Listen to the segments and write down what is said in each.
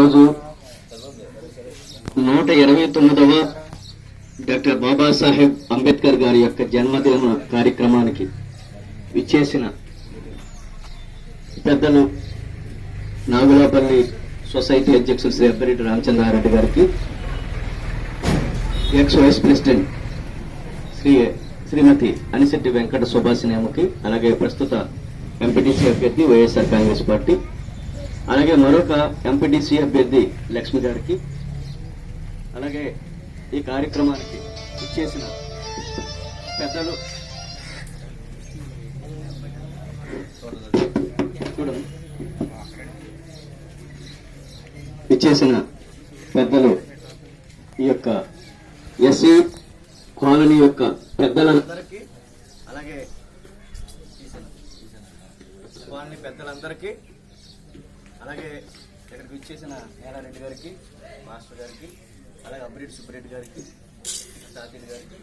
ఈరోజు నూట ఇరవై తొమ్మిదవ డాక్టర్ బాబాసాహెబ్ అంబేద్కర్ గారి యొక్క జన్మదిన కార్యక్రమానికి విచ్చేసిన పెద్దలు నాగులాపల్లి సొసైటీ అధ్యక్షులు శ్రీ అబ్బరెడ్డి రామచంద్రారెడ్డి గారికి ex vice president Shri Shrimati Anisetti Venkata సుభాషినేమకి అలాగే ప్రస్తుత ఎంపీటీసీ అభ్యర్థి వైఎస్ఆర్ కాంగ్రెస్ పార్టీ అలాగే మరొక ఎంపీటీసీ అభ్యర్థి లక్ష్మి గారికి అలాగే ఈ కార్యక్రమానికి ఇచ్చేసిన పెద్దలు ఇచ్చేసిన పెద్దలు ఈ యొక్క ఎస్సీ కాలనీ యొక్క పెద్దలందరికీ అలాగే కాలనీ పెద్దలందరికీ అలాగే ఇక్కడికి వచ్చేసిన నేలారెడ్డి గారికి మాస్టర్ గారికి అలాగే అబ్బరెడ్డి సుబ్బిరెడ్డి గారికి సాతిరెడ్డి గారికి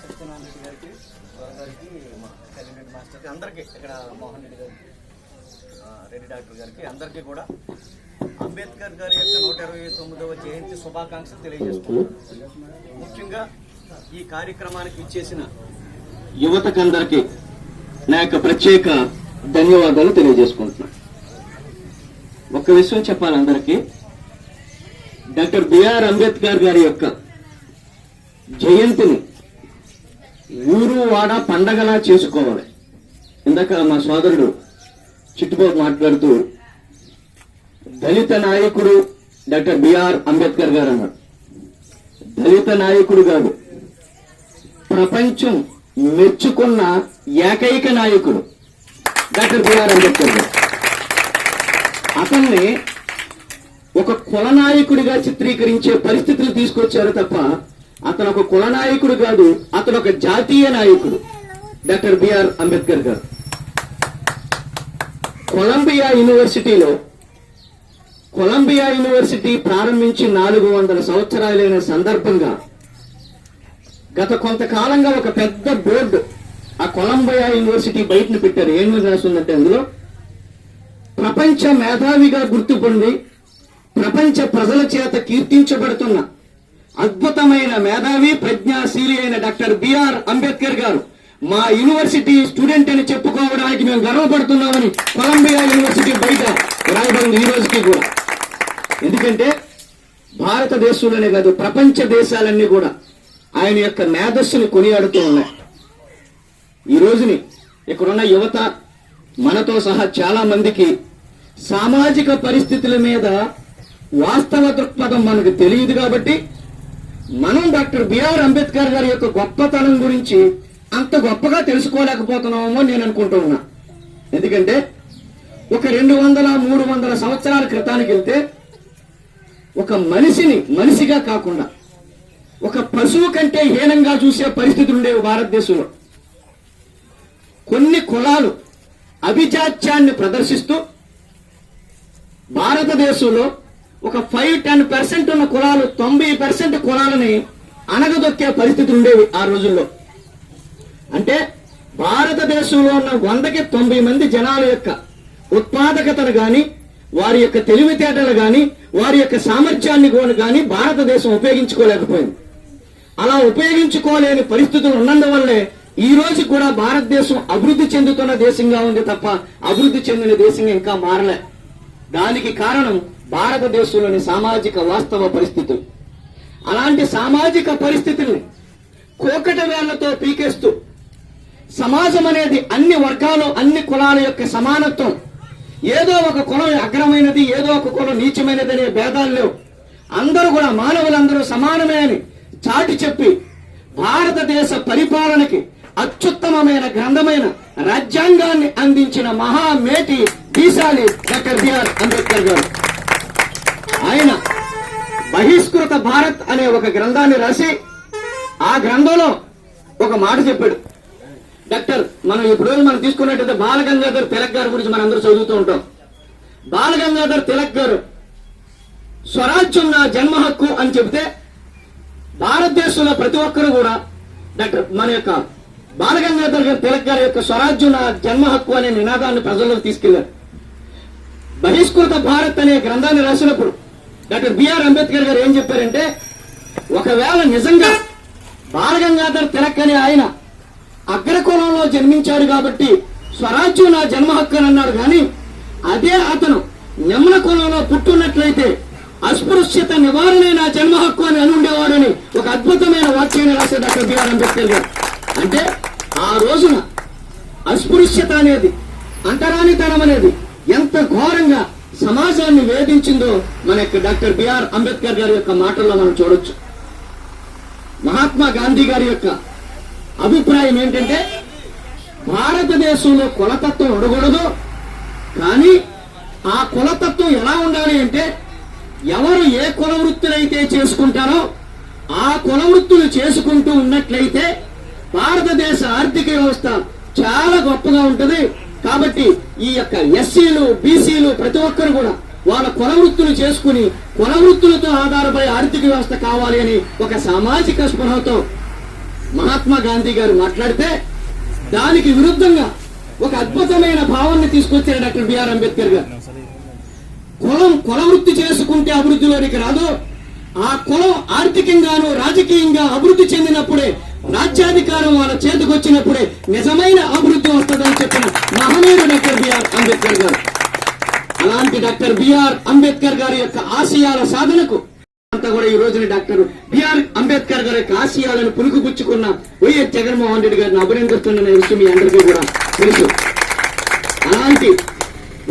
సత్యనారాయణ రెడ్డి గారికి గౌరవ్ గారికి మా కళ్యాణ్ మాస్టర్కి అందరికీ ఇక్కడ మోహన్ రెడ్డి గారికి రెడ్డి డాక్టర్ గారికి అందరికీ కూడా అంబేద్కర్ గారి యొక్క నూట ఇరవై తొమ్మిదవ జయంతి శుభాకాంక్షలు తెలియజేస్తున్నాను. ముఖ్యంగా ఈ కార్యక్రమానికి ఇచ్చేసిన యువతకందరికీ నా యొక్క ప్రత్యేక ధన్యవాదాలు తెలియజేసుకుంటున్నాను. ఒక విషయం చెప్పాలి అందరికీ. డాక్టర్ బిఆర్ అంబేద్కర్ గారి యొక్క జయంతిని ఊరు వాడ పండగలా చేసుకోవాలి. ఇందాక మా సోదరుడు చిట్టుబాబు మాట్లాడుతూ దళిత నాయకుడు డాక్టర్ బిఆర్ అంబేద్కర్ గారు అన్నారు. దళిత నాయకుడు కాదు ప్రపంచం మెచ్చుకున్న ఏకైక నాయకుడు డాక్టర్ బిఆర్ అంబేద్కర్ గారు. అతన్ని ఒక కుల నాయకుడిగా చిత్రీకరించే పరిస్థితులు తీసుకొచ్చారు తప్ప అతను ఒక కుల నాయకుడు కాదు అతను ఒక జాతీయ నాయకుడు. డాక్టర్ బిఆర్ అంబేద్కర్ గారు. కొలంబియా యూనివర్సిటీలో కొలంబియా యూనివర్సిటీ ప్రారంభించి నాలుగు వందల సంవత్సరాలైన సందర్భంగా గత కొంతకాలంగా ఒక పెద్ద బోర్డు ఆ కొలంబియా యూనివర్సిటీ బయటను పెట్టారు. ఏం రాసిందంటే అందులో? ప్రపంచ మేధావిగా గుర్తుపొంది ప్రపంచ ప్రజల చేత కీర్తించబడుతున్న అద్భుతమైన మేధావి ప్రజ్ఞాశీలి అయిన డాక్టర్ బిఆర్ అంబేద్కర్ గారు. మా యూనివర్సిటీ స్టూడెంట్ అని చెప్పుకోవడానికి మేము గర్వపడుతున్నామని కొలంబియా యూనివర్సిటీ బయట రాయబడింది ఈ రోజుకి కూడా. ఎందుకంటే భారతదేశంలోనే కాదు ప్రపంచ దేశాలన్నీ కూడా ఆయన యొక్క మేధస్సుని కొనియాడుతూ ఉన్నాయి. ఈ రోజుని ఇక్కడున్న యువత మనతో సహా చాలా మందికి సామాజిక పరిస్థితుల మీద వాస్తవ దృక్పథం మనకు తెలియదు కాబట్టి మనం డాక్టర్ బిఆర్ అంబేద్కర్ గారి యొక్క గొప్పతనం గురించి అంత గొప్పగా తెలుసుకోలేకపోతున్నామో నేను అనుకుంటూ ఉన్నా. ఎందుకంటే ఒక రెండు వందల మూడు వందల సంవత్సరాల క్రితానికి వెళ్తే ఒక మనిషిని మనిషిగా కాకుండా ఒక పశువు కంటే హీనంగా చూసే పరిస్థితులు ఉండేవి భారతదేశంలో. కొన్ని కులాలు అభిజాత్యాన్ని ప్రదర్శిస్తూ భారతదేశంలో ఒక ఫైవ్ టెన్ పర్సెంట్ ఉన్న కులాలు తొంభై పర్సెంట్ కులాలని అణగదొక్కే పరిస్థితులు ఉండేవి ఆ రోజుల్లో. అంటే భారతదేశంలో ఉన్న వందకి తొంభై మంది జనాల యొక్క ఉత్పాదకతను గాని వారి యొక్క తెలివితేటలు గాని వారి యొక్క సామర్థ్యాన్ని గాని భారతదేశం ఉపయోగించుకోలేకపోయింది. అలా ఉపయోగించుకోలేని పరిస్థితులు ఉన్నందువల్లే ఈ రోజు కూడా భారతదేశం అభివృద్ధి చెందుతున్న దేశంగా ఉంది తప్ప అభివృద్ధి చెందిన దేశంగా ఇంకా మారలే. దానికి కారణం భారతదేశంలోని సామాజిక వాస్తవ పరిస్థితులు. అలాంటి సామాజిక పరిస్థితుల్ని కోకట వేళ్ళతో పీకేస్తూ సమాజం అనేది అన్ని వర్గాలు అన్ని కులాల యొక్క సమానత్వం. ఏదో ఒక కులం అగ్రమైనది ఏదో ఒక కులం నీచమైనది అనే భేదాలు లేవు. అందరూ కూడా మానవులందరూ సమానమే అని చాటి చెప్పి భారతదేశ పరిపాలనకి అత్యుత్తమమైన గ్రంథమైన రాజ్యాంగాన్ని అందించిన మహామేటి దీశాలి డాక్టర్ బిఆర్ అంబేద్కర్ గారు. ఆయన బహిష్కృత భారత్ అనే ఒక గ్రంథాన్ని రాసి ఆ గ్రంథంలో ఒక మాట చెప్పాడు. డాక్టర్ మనం ఇప్పుడు మనం తీసుకున్నట్టయితే బాలగంగాధర్ తిలక్ గారి గురించి మనం అందరూ చదువుతూ ఉంటాం. బాలగంగాధర్ తిలక్ గారు స్వరాజ్యం నా జన్మ హక్కు అని చెబితే భారతదేశంలో ప్రతి ఒక్కరు కూడా డాక్టర్ మన యొక్క బాలగంగాధర్ గారి తిలక్ గారి యొక్క స్వరాజ్యం నా జన్మ హక్కు అనే నినాదాన్ని ప్రజల్లోకి తీసుకెళ్ళారు. బహిష్కృత భారత్ అనే గ్రంథాన్ని రాసినప్పుడు డాక్టర్ బిఆర్ అంబేద్కర్ గారు ఏం చెప్పారంటే ఒకవేళ నిజంగా బాలగంగాధర్ తిలక్ అనే ఆయన అగ్రకులంలో జన్మించాడు కాబట్టి స్వరాజ్యం నా జన్మ హక్కు అని అన్నాడు కానీ అదే అతను నిమ్న కులంలో పుట్టున్నట్లయితే అస్పృశ్యత నివారణ నా జన్మ హక్కు అని ఉండేవాడని ఒక అద్భుతమైన వాక్యాన్ని రాశారు డాక్టర్ బిఆర్ అంబేద్కర్ గారు. అంటే ఆ రోజున అస్పృశ్యత అనేది అంటరానితనం అనేది ఎంత ఘోరంగా సమాజాన్ని వేధించిందో మన యొక్క డాక్టర్ బిఆర్ అంబేద్కర్ గారి యొక్క మాటల్లో మనం చూడొచ్చు. మహాత్మా గాంధీ గారి యొక్క అభిప్రాయం ఏంటంటే భారతదేశంలో కులతత్వం ఉండకూడదు కానీ ఆ కులతత్వం ఎలా ఉండాలి అంటే ఎవరు ఏ కుల వృత్తులైతే చేసుకుంటారో ఆ కుల వృత్తులు చేసుకుంటూ ఉన్నట్లయితే భారతదేశ ఆర్థిక వ్యవస్థ చాలా గొప్పగా ఉంటది. కాబట్టి ఈ యొక్క ఎస్సీలు బీసీలు ప్రతి ఒక్కరు కూడా వాళ్ళ కుల వృత్తులు చేసుకుని కుల వృత్తులతో ఆధారపడే ఆర్థిక వ్యవస్థ కావాలి అని ఒక సామాజిక స్పృహతో మహాత్మా గాంధీ గారు మాట్లాడితే దానికి విరుద్ధంగా ఒక అద్భుతమైన భావాన్ని తీసుకొచ్చారు డాక్టర్ బిఆర్ అంబేద్కర్ గారు. కులం కుల వృత్తి చేసుకుంటే అభివృద్ధిలోనికి రాదు. ఆ కులం ఆర్థికంగాను రాజకీయంగా అభివృద్ధి చెందినప్పుడే రాజ్యాధికారం వాళ్ళ చేతికి వచ్చినప్పుడే నిజమైన అభివృద్ధి వస్తుందని చెప్పిన మహనీయుడు డాక్టర్ బిఆర్ అంబేద్కర్ గారు. అలాంటి డాక్టర్ బిఆర్ అంబేద్కర్ గారి యొక్క ఆశయాల సాధనకు అంతా కూడా ఈ రోజున డాక్టర్ బిఆర్ అంబేద్కర్ గారి యొక్క ఆశయాలను పులుకుపుచ్చుకున్న వైఎస్ జగన్మోహన్ రెడ్డి గారిని అభినందిస్తున్న విషయం మీ అందరికీ కూడా తెలుసు. అలాంటి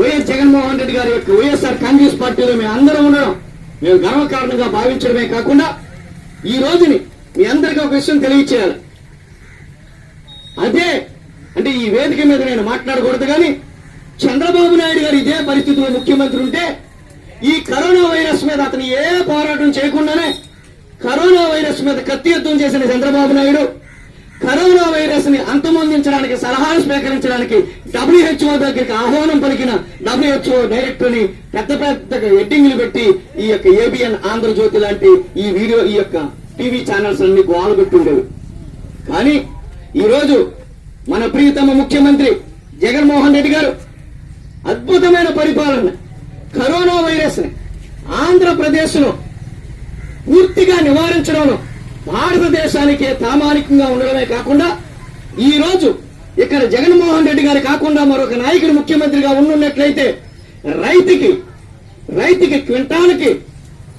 వైఎస్ జగన్మోహన్ రెడ్డి గారి యొక్క వైఎస్ఆర్ కాంగ్రెస్ పార్టీలో మేము అందరం ఉండడం మేము గర్వకారణంగా భావించడమే కాకుండా ఈ రోజుని మీ అందరికీ ఒక విషయం తెలియచేయాలి. అదే అంటే ఈ వేదిక మీద నేను మాట్లాడకూడదు కానీ చంద్రబాబు నాయుడు గారు ఇదే పరిస్థితిలో ముఖ్యమంత్రి ఉంటే ఈ కరోనా వైరస్ మీద అతను ఏ పోరాటం చేయకుండానే కరోనా వైరస్ మీద కత్తి యుద్ధం చేసిన చంద్రబాబు నాయుడు కరోనా వైరస్ని అంతమొందించడానికి సలహాలు స్వీకరించడానికి డబ్ల్యూహెచ్ఓ దగ్గరికి ఆహ్వానం పలికిన డబ్ల్యూహెచ్ఓ డైరెక్టర్ని పెద్ద పెద్ద హెడ్డింగ్లు పెట్టి ఈ యొక్క ఏబిఎన్ ఆంధ్రజ్యోతి లాంటి ఈ వీడియో ఈ యొక్క టీవీ ఛానల్స్ అన్ని గోలు పెట్టుండేవి కానీ ఈ రోజు మన ప్రియతమ ముఖ్యమంత్రి జగన్మోహన్ రెడ్డి గారు అద్భుతమైన పరిపాలన కరోనా వైరస్ని ఆంధ్రప్రదేశ్ పూర్తిగా నివారించడంలో భారతదేశానికి ప్రామాణికంగా ఉండడమే కాకుండా ఈ రోజు ఇక్కడ జగన్మోహన్ రెడ్డి గారు కాకుండా మరొక నాయకుడు ముఖ్యమంత్రిగా ఉండున్నట్లయితే రైతుకి రైతుకి క్వింటాలకి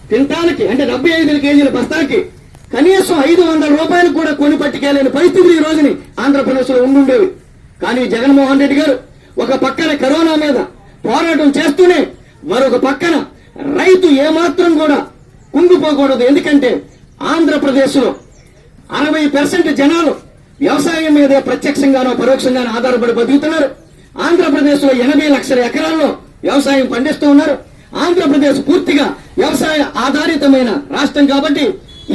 క్వింటాలకి అంటే డెబ్బై ఐదు కేజీల బస్తాకి కనీసం ఐదు వందల రూపాయలకు కూడా కొని పట్టుకెళ్ళని పరిస్థితులు ఈ రోజుని ఆంధ్రప్రదేశ్లో ఉండుండేవి. కానీ జగన్మోహన్ రెడ్డి గారు ఒక పక్కన కరోనా మీద పోరాటం చేస్తూనే మరొక పక్కన రైతు ఏమాత్రం కూడా కుంగిపోకూడదు. ఎందుకంటే ఆంధ్రప్రదేశ్లో అరవై పర్సెంట్ జనాలు వ్యవసాయం మీదే ప్రత్యక్షంగానో పరోక్షంగానో ఆధారపడి బతుకుతున్నారు. ఆంధ్రప్రదేశ్లో ఎనభై లక్షల ఎకరాల్లో వ్యవసాయం పండిస్తూ ఉన్నారు. ఆంధ్రప్రదేశ్ పూర్తిగా వ్యవసాయ ఆధారితమైన రాష్ట్రం కాబట్టి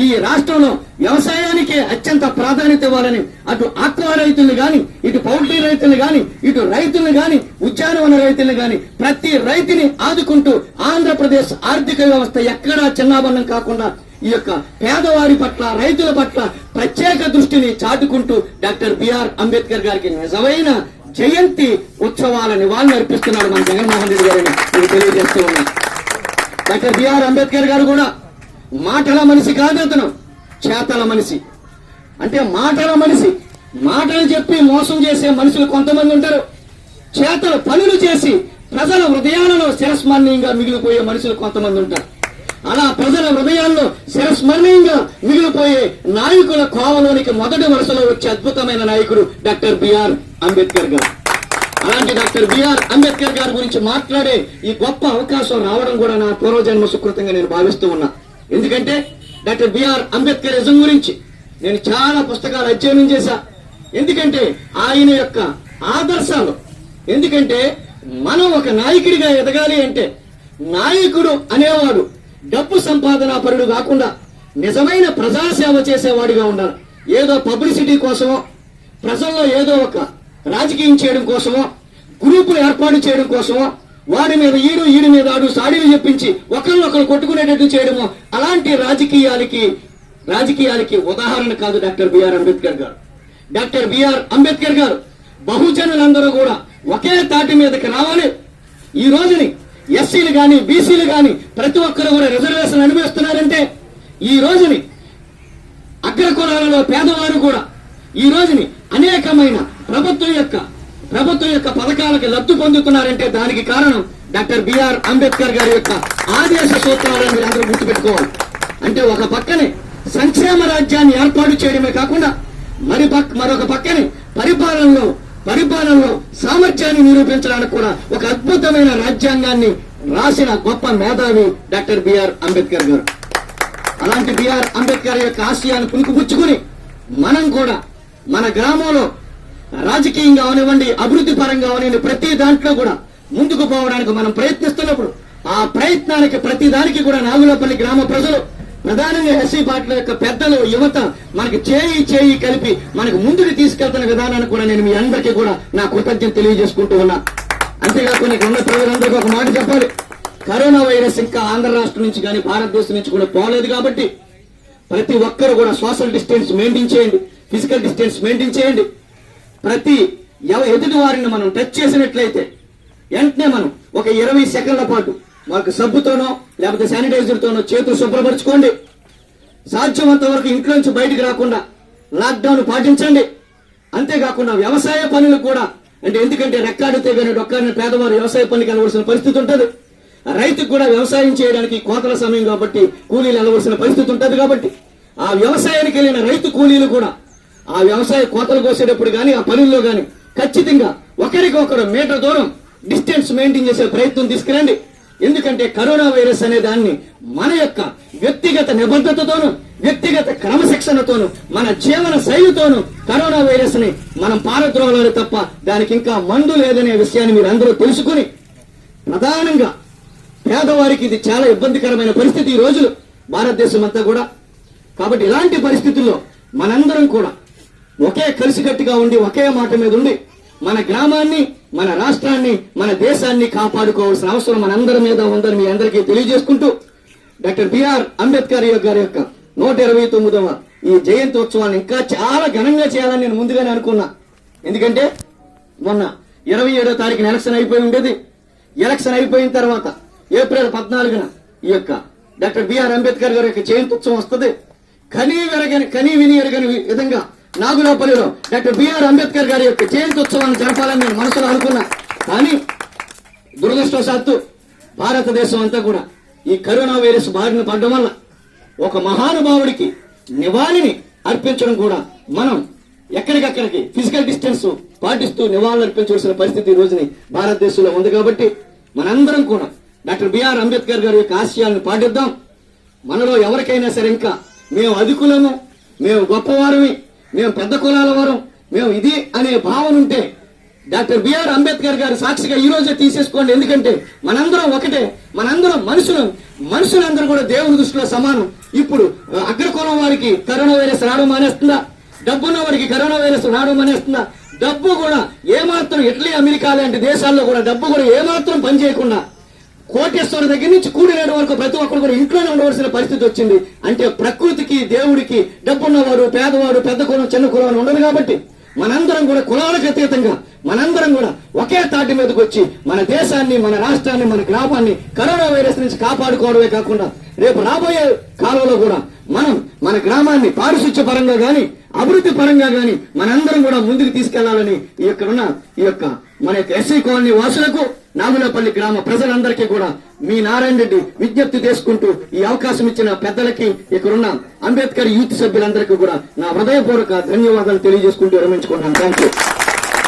ఈ రాష్ట్రంలో వ్యవసాయానికే అత్యంత ప్రాధాన్యత ఇవ్వాలని అటు ఆత్మ రైతుల్ని గాని ఇటు పౌల్ట్రీ రైతులు గాని ఇటు రైతులు గాని ఉద్యానవన రైతులు గాని ప్రతి రైతుని ఆదుకుంటూ ఆంధ్రప్రదేశ్ ఆర్థిక వ్యవస్థ ఎక్కడా చిన్నాభన్నం కాకుండా ఈ యొక్క పేదవారి పట్ల రైతుల పట్ల ప్రత్యేక దృష్టిని చాటుకుంటూ డాక్టర్ బిఆర్ అంబేద్కర్ గారికి నిజమైన జయంతి ఉత్సవాల నివాళులు అర్పిస్తున్నాడు మన జగన్మోహన్ రెడ్డి గారిని. తెలియజేస్తూ ఉన్నాం. డాక్టర్ బిఆర్ అంబేద్కర్ గారు కూడా మాటల మనిషి కాదు అతను. చేతల మనిషి. అంటే మాటల మనిషి. మాటలు చెప్పి మోసం చేసే మనుషులు కొంతమంది ఉంటారు. చేతలు పనులు చేసి ప్రజల హృదయాలలో శిరస్మరణీయంగా మిగిలిపోయే మనుషులు కొంతమంది ఉంటారు. అలా ప్రజల హృదయాల్లో శిరస్మరణీయంగా మిగిలిపోయే నాయకుల కోవలోనికి మొదటి వరుసలో వచ్చే అద్భుతమైన నాయకుడు డాక్టర్ బిఆర్ అంబేద్కర్ గారు. అలాంటి డాక్టర్ బిఆర్ అంబేద్కర్ గారి గురించి మాట్లాడే ఈ గొప్ప అవకాశం రావడం కూడా నా పూర్వజన్మ సుకృతంగా నేను భావిస్తూ ఉన్నా. ఎందుకంటే డాక్టర్ బిఆర్ అంబేద్కరిజం గురించి నేను చాలా పుస్తకాలు అధ్యయనం చేశా. ఎందుకంటే ఆయన యొక్క ఆదర్శాలు. ఎందుకంటే మనం ఒక నాయకుడిగా ఎదగాలి అంటే నాయకుడు అనేవాడు డబ్బు సంపాదన పరుడు కాకుండా నిజమైన ప్రజాసేవ చేసేవాడిగా ఉండాలి. ఏదో పబ్లిసిటీ కోసమో ప్రజల్లో ఏదో ఒక రాజకీయం చేయడం కోసమో గ్రూపులు ఏర్పాటు చేయడం కోసమో వాడి మీద ఈడు ఈడి మీద ఆడు సాడీలు చెప్పించి ఒకరినొకరు కొట్టుకునేటట్టు చేయడము అలాంటి రాజకీయాలకి రాజకీయాలకి ఉదాహరణ కాదు డాక్టర్ బిఆర్ అంబేద్కర్ గారు. డాక్టర్ బిఆర్ అంబేద్కర్ గారు బహుజనులందరూ కూడా ఒకే తాటి మీదకి రావాలి. ఈ రోజుని ఎస్సీలు కానీ బీసీలు కానీ ప్రతి ఒక్కరు కూడా రిజర్వేషన్ అనుభవిస్తున్నారంటే ఈ రోజుని అగ్ర కులాలలో పేదవారు కూడా ఈ రోజుని అనేకమైన ప్రభుత్వం యొక్క ప్రభుత్వం యొక్క పథకాలకు లబ్ధి పొందుతున్నారంటే దానికి కారణం డాక్టర్ బిఆర్ అంబేద్కర్ గారి యొక్క ఆదేశ సూత్రాలను మీరు అందరూ గుర్తుపెట్టుకోవాలి. అంటే ఒక పక్కనే సంక్షేమ రాజ్యాన్ని ఏర్పాటు చేయడమే కాకుండా మరి మరొక పక్కనే పరిపాలనలో పరిపాలనలో సామర్థ్యాన్ని నిరూపించడానికి కూడా ఒక అద్భుతమైన రాజ్యాంగాన్ని రాసిన గొప్ప మేధావి డాక్టర్ బిఆర్ అంబేద్కర్ గారు. అలాంటి బిఆర్ అంబేద్కర్ యొక్క ఆశయాన్ని పుణుకుపుచ్చుకుని మనం కూడా మన గ్రామంలో రాజకీయంగా అవనివ్వండి అభివృద్ధి పరంగా అవనివ్వండి ప్రతి దాంట్లో కూడా ముందుకు పోవడానికి మనం ప్రయత్నిస్తున్నప్పుడు ఆ ప్రయత్నానికి ప్రతి దానికి కూడా నాగులపల్లి గ్రామ ప్రజలు ప్రధానంగా ఎస్సీ పార్టీల యొక్క పెద్దలు యువత మనకి చేయి చేయి కలిపి మనకు ముందుకు తీసుకెళ్తున్న విధానాన్ని కూడా నేను మీ అందరికీ కూడా నా కృతజ్ఞత తెలియజేసుకుంటూ ఉన్నా. అంతేకాకుండా ఇక్కడ ఉన్న ప్రజలందరికీ ఒక మాట చెప్పాలి. కరోనా వైరస్ ఇంకా ఆంధ్ర రాష్ట్రం నుంచి కానీ భారతదేశం నుంచి కూడా పోలేదు కాబట్టి ప్రతి ఒక్కరు కూడా సోషల్ డిస్టెన్స్ మెయింటైన్ చేయండి. ఫిజికల్ డిస్టెన్స్ మెయింటైన్ చేయండి. ప్రతి ఎవ- ఎదుటి వారిని మనం టచ్ చేసినట్లయితే వెంటనే మనం ఒక ఇరవై సెకండ్ల పాటు మాకు సబ్బుతోనో లేకపోతే శానిటైజర్తోనో చేతులు శుభ్రపరచుకోండి. సాధ్యమంత వరకు ఇంట్లో నుంచి బయటికి రాకుండా లాక్డౌన్ పాటించండి. అంతేకాకుండా వ్యవసాయ పనులు కూడా అంటే ఎందుకంటే రెక్కాడితే కానీ ఒక్కడిని పేదవారు వ్యవసాయ పనికి వెళ్ళవలసిన పరిస్థితి ఉంటుంది. రైతుకు కూడా వ్యవసాయం చేయడానికి కోతల సమయం కాబట్టి కూలీలు వెళ్ళవలసిన పరిస్థితి ఉంటుంది కాబట్టి ఆ వ్యవసాయానికి వెళ్ళిన రైతు కూలీలు కూడా ఆ వ్యవసాయ కోతలు కోసేటప్పుడు కానీ ఆ పనుల్లో కానీ ఖచ్చితంగా ఒకరికొకరు మీటర్ దూరం డిస్టెన్స్ మెయింటైన్ చేసే ప్రయత్నం తీసుకురండి. ఎందుకంటే కరోనా వైరస్ అనే దాన్ని మన యొక్క వ్యక్తిగత నిబద్ధతతోనూ వ్యక్తిగత క్రమశిక్షణతోనూ మన జీవన శైలితోను కరోనా వైరస్ని మనం పారద్రోలాలి తప్ప దానికి ఇంకా మందు లేదనే విషయాన్ని మీరు అందరూ తెలుసుకుని ప్రధానంగా పేదవారికి ఇది చాలా ఇబ్బందికరమైన పరిస్థితి ఈ రోజులు భారతదేశం అంతా కూడా. కాబట్టి ఇలాంటి పరిస్థితుల్లో మనందరం కూడా ఒకే కలిసికట్టుగా ఉండి ఒకే మాట మీద ఉండి మన గ్రామాన్ని మన రాష్ట్రాన్ని మన దేశాన్ని కాపాడుకోవాల్సిన అవసరం మనందరి మీద ఉందని మీ అందరికీ తెలియజేసుకుంటూ డాక్టర్ బిఆర్ అంబేద్కర్ గారి యొక్క నూట ఇరవై తొమ్మిదవ ఈ జయంతి ఉత్సవాన్ని ఇంకా చాలా ఘనంగా చేయాలని నేను ముందుగానే అనుకున్నా. ఎందుకంటే మొన్న ఇరవై ఏడో తారీఖున ఎలక్షన్ అయిపోయి ఉండేది. ఎలక్షన్ అయిపోయిన తర్వాత ఏప్రిల్ పద్నాలుగున ఈ యొక్క డాక్టర్ బిఆర్ అంబేద్కర్ గారి యొక్క జయంతి ఉత్సవం వస్తుంది. కనీ వెరగని కనీ విని ఎరగని విధంగా నాగులాపల్లిలో డాక్టర్ బిఆర్ అంబేద్కర్ గారి యొక్క జయంతి ఉత్సవాన్ని జరపాలని నేను మనసులో అనుకున్నా. కానీ దురదృష్టవశాత్తు భారతదేశం అంతా కూడా ఈ కరోనా వైరస్ బారిన పడడం వల్ల ఒక మహానుభావుడికి నివాళిని అర్పించడం కూడా మనం ఎక్కడికక్కడికి ఫిజికల్ డిస్టెన్స్ పాటిస్తూ నివాళులు అర్పించవలసిన పరిస్థితి ఈ రోజుని భారతదేశంలో ఉంది కాబట్టి మనందరం కూడా డాక్టర్ బిఆర్ అంబేద్కర్ గారి యొక్క ఆశయాలను పాటిద్దాం. మనలో ఎవరికైనా సరే ఇంకా మేము అధికులము మేము గొప్పవారమే. మేము పెద్ద కులాల వారం. మేము ఇది అనే భావన ఉంటే డాక్టర్ బిఆర్ అంబేద్కర్ గారి సాక్షిగా ఈ రోజే తీసేసుకోండి. ఎందుకంటే మనందరం ఒకటే మనందరం మనుషులు. మనుషులందరూ కూడా దేవుని దృష్టిలో సమానం. ఇప్పుడు అగ్రకులం వారికి కరోనా వైరస్ రావడం మానేస్తుందా? డబ్బున్న వారికి కరోనా వైరస్ రావడం మానేస్తుందా? డబ్బు కూడా ఏమాత్రం ఇటలీ అమెరికా లాంటి దేశాల్లో కూడా డబ్బు కూడా ఏమాత్రం పనిచేయకుండా కోటేశ్వర దగ్గర నుంచి కూడినాడు వరకు ప్రతి ఒక్కరు కూడా ఇంట్లోనే ఉండవలసిన పరిస్థితి వచ్చింది. అంటే ప్రకృతికి దేవుడికి డబ్బున్నవాడు పేదవాడు పెద్ద కులం చిన్న కులం అని ఉండదు కాబట్టి మనందరం కూడా కులాలకు అతీతంగా మనందరం కూడా ఒకే తాటి మీదకి వచ్చి మన దేశాన్ని మన రాష్ట్రాన్ని మన గ్రామాన్ని కరోనా వైరస్ నుంచి కాపాడుకోవడమే కాకుండా రేపు రాబోయే కాలంలో కూడా మనం మన గ్రామాన్ని పారిశుధ్య పరంగా గాని అభివృద్ధి పరంగా గాని మనందరం కూడా ముందుకు తీసుకెళ్ళాలని ఈ యొక్క ఉన్న ఈ యొక్క మన యొక్క ఎస్సీ కాలనీ వాసులకు నాగులపల్లి గ్రామ ప్రజలందరికీ కూడా మీ నారాయణ రెడ్డి విజ్ఞప్తి చేసుకుంటూ ఈ అవకాశం ఇచ్చిన పెద్దలకి ఇక్కడున్న అంబేద్కర్ యూత్ సభ్యులందరికీ కూడా నా హృదయపూర్వక ధన్యవాదాలు తెలియజేసుకుంటూ విరమించుకుంటాను థ్యాంక్ యూ